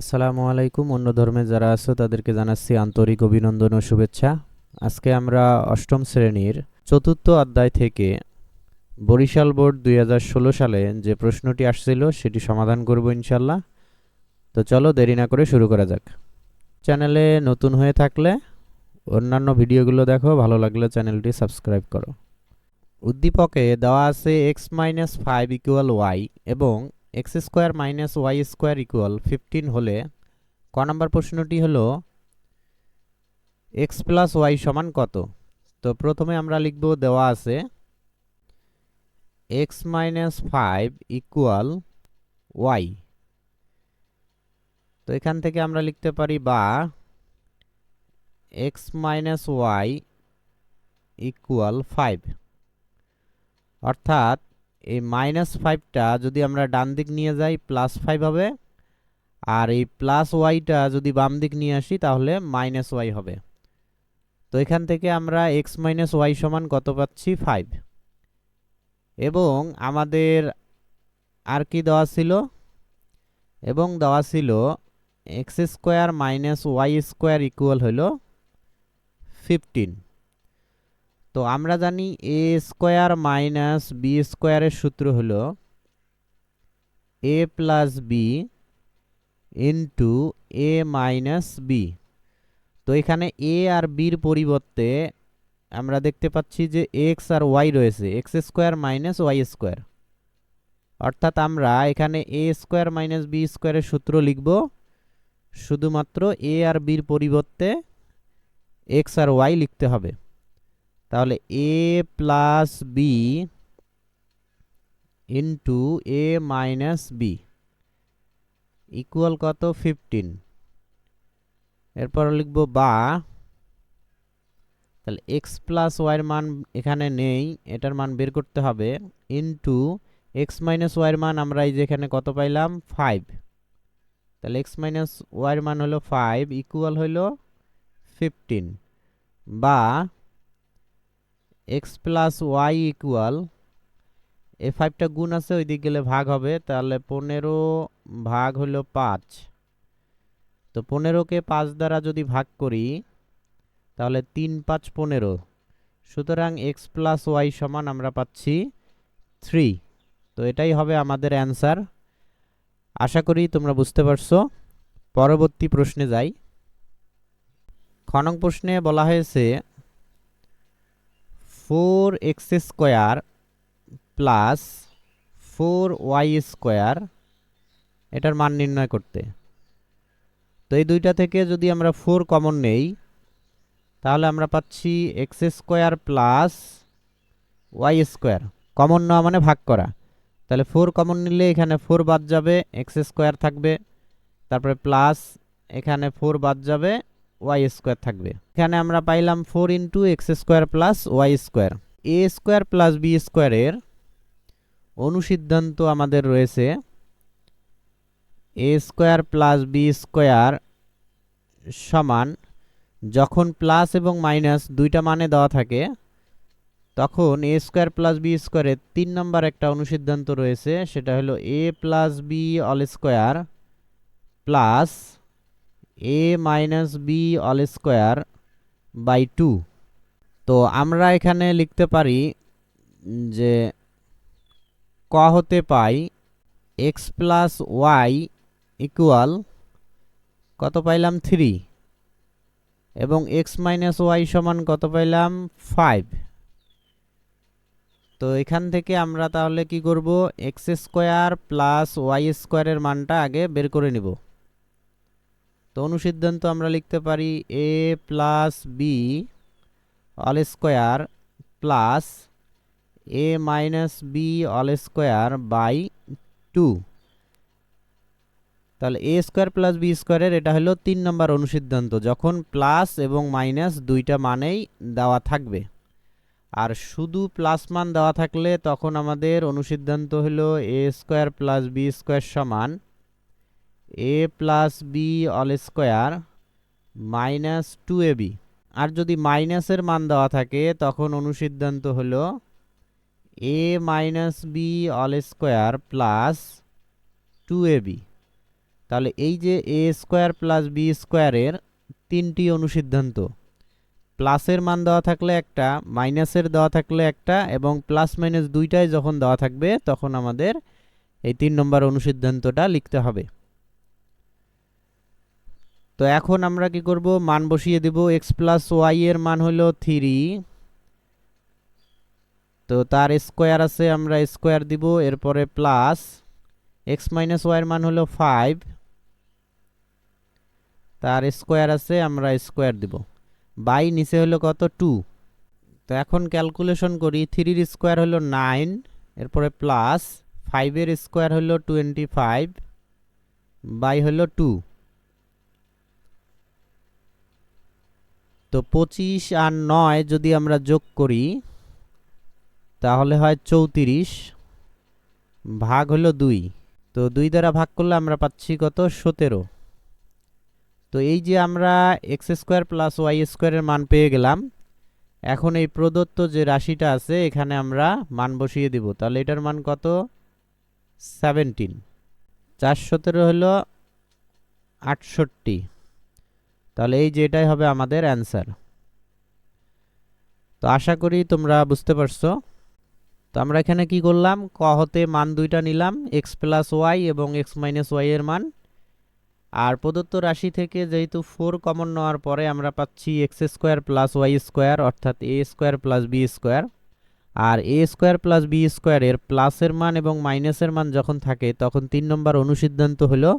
আসসালামু আলাইকুম অন্য ধর্মে যারা আছো, তাদেরকে জানাচ্ছি আন্তরিক অভিনন্দন ও শুভেচ্ছা। আজকে আমরা অষ্টম শ্রেণির চতুর্থ অধ্যায় থেকে বরিশাল বোর্ড দুই হাজার ষোলো সালে যে প্রশ্নটি আসছিল, সেটি সমাধান করব ইনশাল্লাহ তো চলো দেরি না করে শুরু করা যাক। চ্যানেলে নতুন হয়ে থাকলে অন্যান্য ভিডিওগুলো দেখো, ভালো লাগলে চ্যানেলটি সাবস্ক্রাইব করো। উদ্দীপকে দেওয়া আছে X minus five equal Y এবং X square minus Y square equal fifteen হলে ক নম্বর প্রশ্নটি হলো, এক্স প্লাস ওয়াই সমান কত? তো প্রথমে আমরা লিখব দেওয়া আছে, X minus five equal Y. তো এখান থেকে আমরা লিখতে পারি বা, X minus Y equal five. অর্থাৎ এই মাইনাস ফাইভটা যদি আমরা ডান দিক নিয়ে যাই প্লাস ফাইভ হবে। আর এই প্লাস ওয়াইটা যদি বাম দিক নিয়ে আসি, তাহলে মাইনাস ওয়াই হবে। তো এখান থেকে আমরা এক্স মাইনাস ওয়াই সমান কত পাচ্ছি? ফাইভ এবং আমাদের আর কি দেওয়া ছিল? এবং দেওয়া ছিল X square minus Y square equal হলো ফিফটিন তো আমরা জানি এ স্কোয়ার মাইনাস বি স্কোয়ারের সূত্র হলো A plus B into A minus B তো এখানে এ আর বির পরিবর্তে আমরা দেখতে পাচ্ছি যে এক্স আর ওয়াই রয়েছে X square minus Y square. অর্থাৎ আমরা এখানে এ স্কোয়ার মাইনাস বি স্কোয়ারের সূত্র লিখব, শুধুমাত্র এ আর বির পরিবর্তে এক্স আর ওয়াই লিখতে হবে। তাহলে A plus B into A minus B equal কত? ফিফটিন এরপর লিখব বা। তাহলে এক্স প্লাস ওয়াইয়ের মান এখানে নেই, এটার মান বের করতে হবে। ইন্টু এক্স মাইনাস ওয়াইয়ের মান আমরা এই যে এখানে কত পাইলাম? ফাইভ তাহলে এক্স মাইনাস ওয়াইয়ের মান হলো ফাইভ ইকুয়াল হলো ফিফটিন বা এক্স প্লাস ওয়াই ইকুয়াল, এ ফাইভটা গুণ আছে ওই দিক গেলে ভাগ হবে, তাহলে পনেরো ভাগ হলো পাঁচ। তো পনেরোকে পাঁচ দ্বারা যদি ভাগ করি, তাহলে তিন পাঁচ পনেরো। সুতরাং এক্স প্লাস ওয়াই সমান আমরা পাচ্ছি থ্রি। তো এটাই হবে আমাদের অ্যান্সার। আশা করি তোমরা বুঝতে পারছ। পরবর্তী প্রশ্নে যাই। খনক প্রশ্নে বলা হয়েছে four X square plus four Y square এটার মান নির্ণয় করতে। তো এই দুইটা থেকে যদি আমরা ফোর কমন নেই, তাহলে আমরা পাচ্ছি X square plus Y square common নেওয়া মানে ভাগ করা। তাহলে ফোর কমন নিলে এখানে ফোর বাদ যাবে এক্স স্কোয়ার থাকবে। তারপরে প্লাস এখানে ফোর বাদ যাবে ওয়াই স্কোয়ার থাকবে। এখানে আমরা পাইলাম four into X square plus Y square A square plus B স্কোয়ারের অনুসিদ্ধান্ত আমাদের রয়েছে। A square plus B square সমান যখন প্লাস এবং মাইনাস দুইটা মানে দেওয়া থাকে, তখন এ স্কোয়ার প্লাস বি স্কোয়ারের তিন নম্বর একটা অনুসিদ্ধান্ত রয়েছে, সেটা হলো A plus B all square plus A minus B all square by two তো আমরা এখানে লিখতে পারি যে ক হতে পাই এক্স প্লাস ওয়াই ইকুয়াল কত পাইলাম থ্রি এবং এক্স মাইনাস ওয়াই সমান কত পাইলাম ফাইভ তো এখান থেকে আমরা তাহলে কি করব? এক্স স্কোয়ার প্লাস ওয়াই স্কোয়ারের মানটা আগে বের করে নিব। তো অনুসিদ্ধান্ত আমরা লিখতে পারি A plus B all square plus A minus B all square by two তাহলে এ স্কোয়ার প্লাস বি স্কোয়ারের এটা হলো তিন নম্বর অনুসিদ্ধান্ত, যখন প্লাস এবং মাইনাস দুইটা মানেই দেওয়া থাকবে। আর শুধু প্লাস মান দেওয়া থাকলে তখন আমাদের অনুসিদ্ধান্ত হলো A square plus B square সমান A plus B all square minus two A B. আর যদি মাইনাসের মান দেওয়া থাকে, তখন অনুসিদ্ধান্ত হলো A minus B all square plus two A B. তাহলে এই যে এ স্কোয়ার প্লাস বি স্কোয়ারের তিনটি অনুসিদ্ধান্ত, প্লাসের মান দেওয়া থাকলে একটা, মাইনাসের দেওয়া থাকলে একটা, এবং প্লাস মাইনাস দুইটাই যখন দেওয়া থাকবে, তখন আমাদের এই তিন নম্বর অনুসিদ্ধান্তটা লিখতে হবে। তো এখন আমরা কি করব? মান বসিয়ে দেব। এক্স প্লাস ওয়াই এর মান হলো থ্রি তো তার স্কোয়ার আছে, আমরা স্কোয়ার দিব। এরপরে প্লাস এক্স মাইনাস ওয়াইয়ের মান হলো ফাইভ তার স্কোয়ার আছে, আমরা স্কোয়ার দিব। বাই নিচে হলো কত? টু তো এখন ক্যালকুলেশন করি। থ্রির স্কোয়ার হলো নাইন এরপরে প্লাস ফাইভের স্কোয়ার হলো টোয়েন্টি ফাইভ বাই হলো টু তো পঁচিশ আর নয় যদি আমরা যোগ করি, তাহলে হয় চৌত্রিশ ভাগ হলো দুই। তো দুই দ্বারা ভাগ করলে আমরা পাচ্ছি কত? সতেরো। তো এই যে আমরা এক্স স্কোয়ার প্লাস ওয়াই স্কোয়ারের মান পেয়ে গেলাম, এখন এই প্রদত্ত যে রাশিটা আছে, এখানে আমরা মান বসিয়ে দিব। তাহলে এটার মান কত? সেভেন্টিন। চার সতেরো হলো আটষট্টি। তাহলে এই যে এটাই হবে আমাদের অ্যান্সার তো আশা করি তোমরা বুঝতে পারছ। তো আমরা এখানে কি করলাম? ক হতে মান দুইটা নিলাম এক্স প্লাস ওয়াই এবং এক্স মাইনাস ওয়াই এর মান। আর প্রদত্ত রাশি থেকে যেহেতু ফোর কমন নেওয়ার পরে আমরা পাচ্ছি X square plus Y square অর্থাৎ A square plus B square R A square plus B স্কোয়ারের প্লাসের মান এবং মাইনাসের মান যখন থাকে, তখন তিন নম্বর অনুসিদ্ধান্ত হলো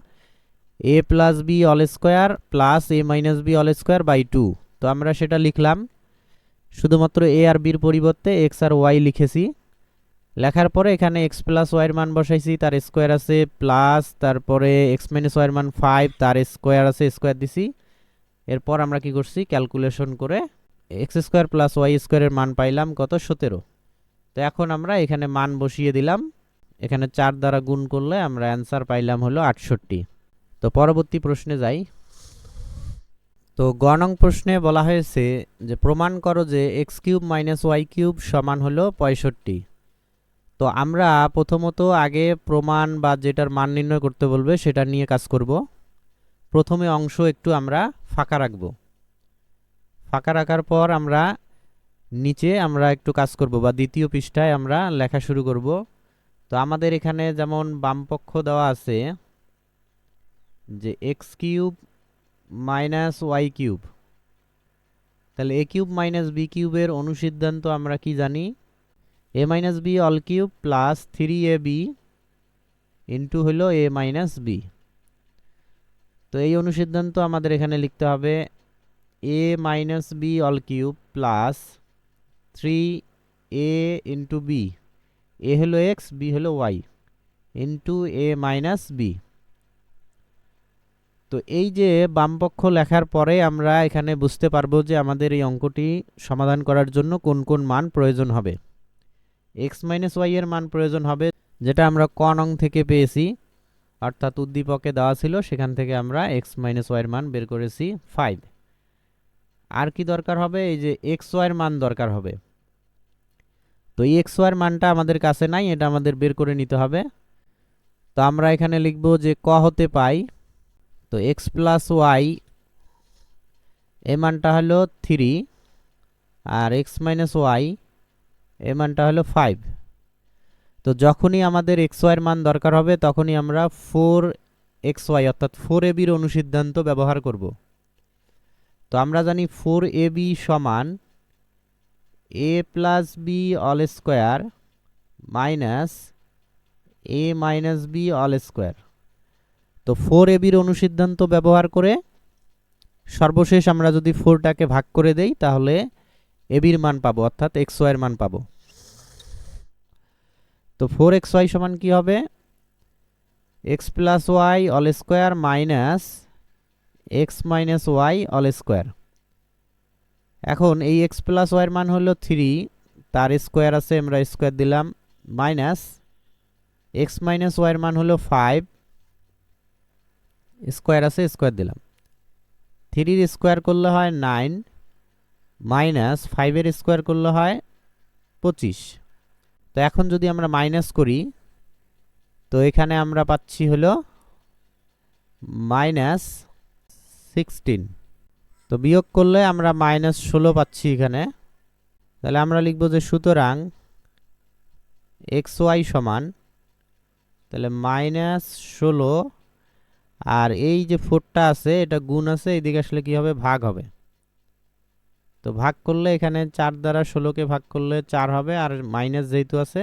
A plus B all square plus A minus B all square by two তো আমরা সেটা লিখলাম। শুধুমাত্র এ আর বির পরিবর্তে এক্স আর ওয়াই লিখেছি। লেখার পরে এখানে এক্স প্লাস ওয়াইয়ের মান বসাইছি, তার স্কোয়ার আছে প্লাস তারপরে এক্স মাইনাস ওয়াইয়ের মান ফাইভ তার স্কোয়ার আছে স্কোয়ার দিছি। এরপর আমরা কি করছি? ক্যালকুলেশন করে এক্স স্কোয়ার প্লাস ওয়াই স্কোয়ারের মান পাইলাম কত? সতেরো। তো এখন আমরা এখানে মান বসিয়ে দিলাম। এখানে চার দ্বারা গুণ করলে আমরা অ্যান্সার পাইলাম হলো আটষট্টি। তো পরবর্তী প্রশ্নে যাই। তো গ নং প্রশ্নে বলা হয়েছে যে, প্রমাণ করো যে X cube minus Y cube সমান হলো পঁয়ষট্টি। তো আমরা প্রথমত আগে প্রমাণ বা যেটার মান নির্ণয় করতে বলবে সেটা নিয়ে কাজ করব। প্রথমে অংশ একটু আমরা ফাঁকা রাখব। ফাঁকা রাখার পর আমরা নিচে আমরা একটু কাজ করব বা দ্বিতীয় পৃষ্ঠায় আমরা লেখা শুরু করব। তো আমাদের এখানে যেমন বামপক্ষ দেওয়া আছে যে X cube minus Y cube তাহলে এ কিউব মাইনাস বি কিউবের অনুসিদ্ধান্ত আমরা কি জানি? A minus B all cube plus three A B into হলো এ মাইনাস বি তো এই অনুসিদ্ধান্ত আমাদের এখানে লিখতে হবে A minus B all cube plus three A into B A হলো এক্স বি হলো Y into A minus B তো এই যে বামপক্ষ লেখার পরে আমরা এখানে বুঝতে পারব যে আমাদের এই অঙ্কটি সমাধান করার জন্য কোন কোন মান প্রয়োজন হবে। এক্স মাইনাস ওয়াই এর মান প্রয়োজন হবে, যেটা আমরা ক নং থেকে পেয়েছি, অর্থাৎ উদ্দীপকে দেওয়া ছিল, সেখান থেকে আমরা এক্স মাইনাস ওয়াইয়ের মান বের করেছি ফাইভ আর কি দরকার হবে? এই যে এক্স ওয়াইয়ের মান দরকার হবে। তো এই এক্স ওয়াইয়ের মানটা আমাদের কাছে নাই, এটা আমাদের বের করে নিতে হবে। তো আমরা এখানে লিখব যে ক হতে পাই তো এক্স প্লাস ওয়াই এ মানটা হলো থ্রি আর এক্স মাইনাস ওয়াই এ মানটা হলো ফাইভ তো যখনই আমাদের এক্স ওয়াইয়ের মান দরকার হবে, তখনই আমরা ফোর এক্স ওয়াই অর্থাৎ ফোর এ বির অনুসিদ্ধান্ত ব্যবহার করব। তো আমরা জানি ফোর এ বি সমান A plus B all square minus A minus B all square তো ফোর এ বির অনুসিদ্ধান্ত ব্যবহার করে সর্বশেষ আমরা যদি ফোরটাকে ভাগ করে দেই, তাহলে এবির মান পাবো, অর্থাৎ এক্স ওয়াইয়ের মান পাবো। তো ফোর এক্স ওয়াই সমান কি হবে? X plus Y all square minus X minus Y all square এখন এই এক্স প্লাস ওয়াইয়ের মান হলো থ্রি তার স্কোয়ার আছে, আমরা স্কোয়ার দিলাম মাইনাস এক্স মাইনাস ওয়াইয়ের মান হলো ফাইভ স্কোয়ার আছে, স্কোয়ার দিলাম। থ্রির স্কোয়ার করলে হয় নাইন, মাইনাস ফাইভের স্কোয়ার করলে হয় পঁচিশ। তো এখন যদি আমরা মাইনাস করি, তো এখানে আমরা পাচ্ছি হলো মাইনাস সিক্সটিন। তো বিয়োগ করলে আমরা মাইনাস ষোলো পাচ্ছি এখানে। তাহলে আমরা লিখব যে সুতরাং এক্স ওয়াই সমান, তাহলে মাইনাস ষোলো আর এই যে ফোরটা আছে, এটা গুণ আছে এইদিকে আসলে কি হবে ভাগ হবে? তো ভাগ করলে এখানে চার দ্বারা ষোলোকে ভাগ করলে চার হবে, আর মাইনাস যেহেতু আছে,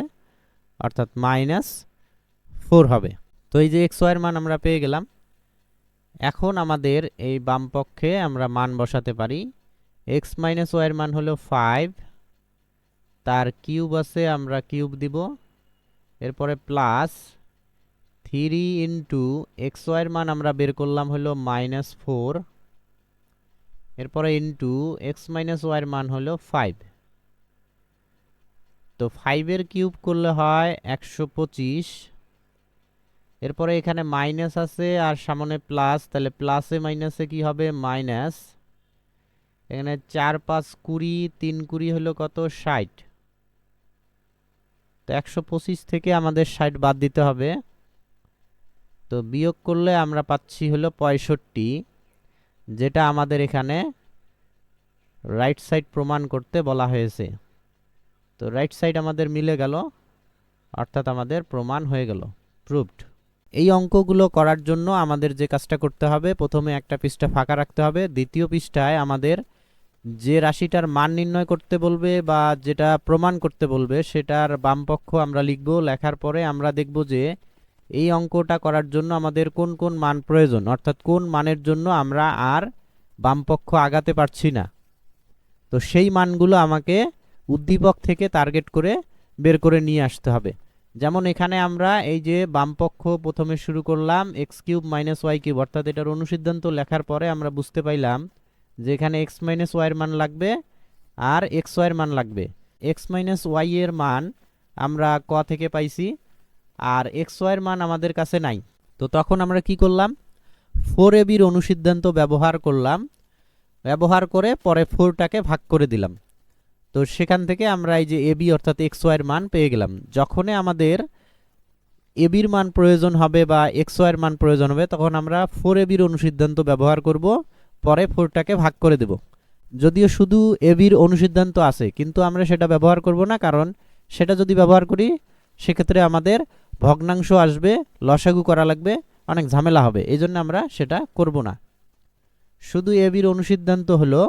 অর্থাৎ মাইনাস ফোর হবে। তো এই যে এক্স ওয়াইয়ের মান আমরা পেয়ে গেলাম। এখন আমাদের এই বাম পক্ষে আমরা মান বসাতে পারি। এক্স মাইনাস ওয়াইয়ের মান হলো ফাইভ, তার কিউব আছে, আমরা কিউব দিব। এরপরে প্লাস থ্রি ইন্টু এক্স ওয়াইয়ের মান আমরা বের করলাম হলো মাইনাস ফোর। এরপরে ইন্টু এক্স মাইনাস ওয়াইয়ের মান হলো ফাইভ। তো ফাইভের কিউব করলে হয় একশো পঁচিশ। এরপরে এখানে মাইনাস আছে আর সামনে প্লাস, তাহলে প্লাসে মাইনাসে কি হবে? মাইনাস। এখানে চার পাঁচ কুড়ি, তিন কুড়ি হলো কত? ষাট। তো একশো পঁচিশ থেকে আমাদের ষাট বাদ দিতে হবে। তো বিয়োগ করলে আমরা পাচ্ছি হলো পঁয়ষট্টি, যেটা আমাদের এখানে রাইট সাইড প্রমাণ করতে বলা হয়েছে। তো রাইট সাইড আমাদের মিলে গেল, অর্থাৎ আমাদের প্রমাণ হয়ে গেল প্রুভড এই অঙ্কগুলো করার জন্য আমাদের যে কাজটা করতে হবে, প্রথমে একটা পৃষ্ঠা ফাঁকা রাখতে হবে, দ্বিতীয় পৃষ্ঠায় আমাদের যে রাশিটার মান নির্ণয় করতে বলবে বা যেটা প্রমাণ করতে বলবে, সেটার বামপক্ষ আমরা লিখব, লেখার পরে আমরা দেখব যে এই অঙ্কটা করার জন্য আমাদের কোন কোন মান প্রয়োজন? অর্থাৎ কোন মানের জন্য আমরা আর বামপক্ষ আগাতে পারছি না? তো সেই মানগুলো আমাকে উদ্দীপক থেকে টার্গেট করে বের করে নিয়ে আসতে হবে। যেমন এখানে আমরা এই যে বামপক্ষ প্রথমে শুরু করলাম X cube minus Y cube, অর্থাৎ এটার অনুসিদ্ধান্ত লেখার পরে আমরা বুঝতে পাইলাম যে এখানে এক্স মাইনাস ওয়াইয়ের মান লাগবে আর এক্স ওয়াইয়ের মান লাগবে। এক্স মাইনাস ওয়াই এর মান আমরা ক থেকে পাইছি? আর এক্স ওয়াইয়ের মান আমাদের কাছে নাই। তো তখন আমরা কি করলাম? ফোর এবির অনুসিদ্ধান্ত ব্যবহার করলাম। ব্যবহার করে পরে ফোরটাকে ভাগ করে দিলাম। তো সেখান থেকে আমরা এই যে এবি অর্থাৎ এক্স ওয়াইয়ের মান পেয়ে গেলাম। যখনই আমাদের এবির মান প্রয়োজন হবে বা এক্স ওয়াইয়ের মান প্রয়োজন হবে, তখন আমরা ফোর এবির অনুসিদ্ধান্ত ব্যবহার করব, পরে ফোরটাকে ভাগ করে দেব। যদিও শুধু এবির অনুসিদ্ধান্ত আছে, কিন্তু আমরা সেটা ব্যবহার করব না, কারণ সেটা যদি ব্যবহার করি, সেক্ষেত্রে আমাদের ভগ্নাংশ আসবে, লসাগু করা লাগবে, অনেক ঝামেলা হবে। এই জন্য আমরা সেটা করব না। শুধু এবির অনুসিদ্ধান্ত হলো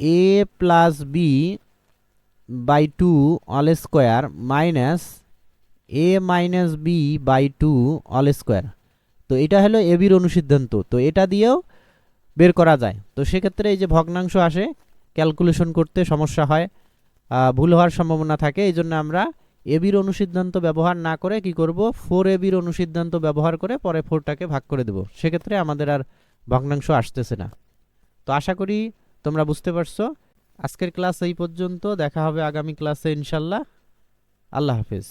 A plus B by two all square minus A minus B by two all square. তো এটা হলো এবির অনুসিদ্ধান্ত। তো এটা দিয়েও বের করা যায়। তো সেক্ষেত্রে এই যে ভগ্নাংশ আসে, ক্যালকুলেশন করতে সমস্যা হয় ভুল হওয়ার সম্ভাবনা থাকে, এই জন্য আমরা এবির অনুসিদ্ধান্ত ব্যবহার না করে কি করব? ফোর এবির অনুসিদ্ধান্ত ব্যবহার করে পরে ফোরটাকে ভাগ করে দেব। সেক্ষেত্রে আমাদের আর ভগ্নাংশ আসতেছে না। তো আশা করি তোমরা বুঝতে পারছ। আজকের ক্লাস এই পর্যন্ত। দেখা হবে আগামী ক্লাসে ইনশাল্লাহ। আল্লাহ হাফিজ।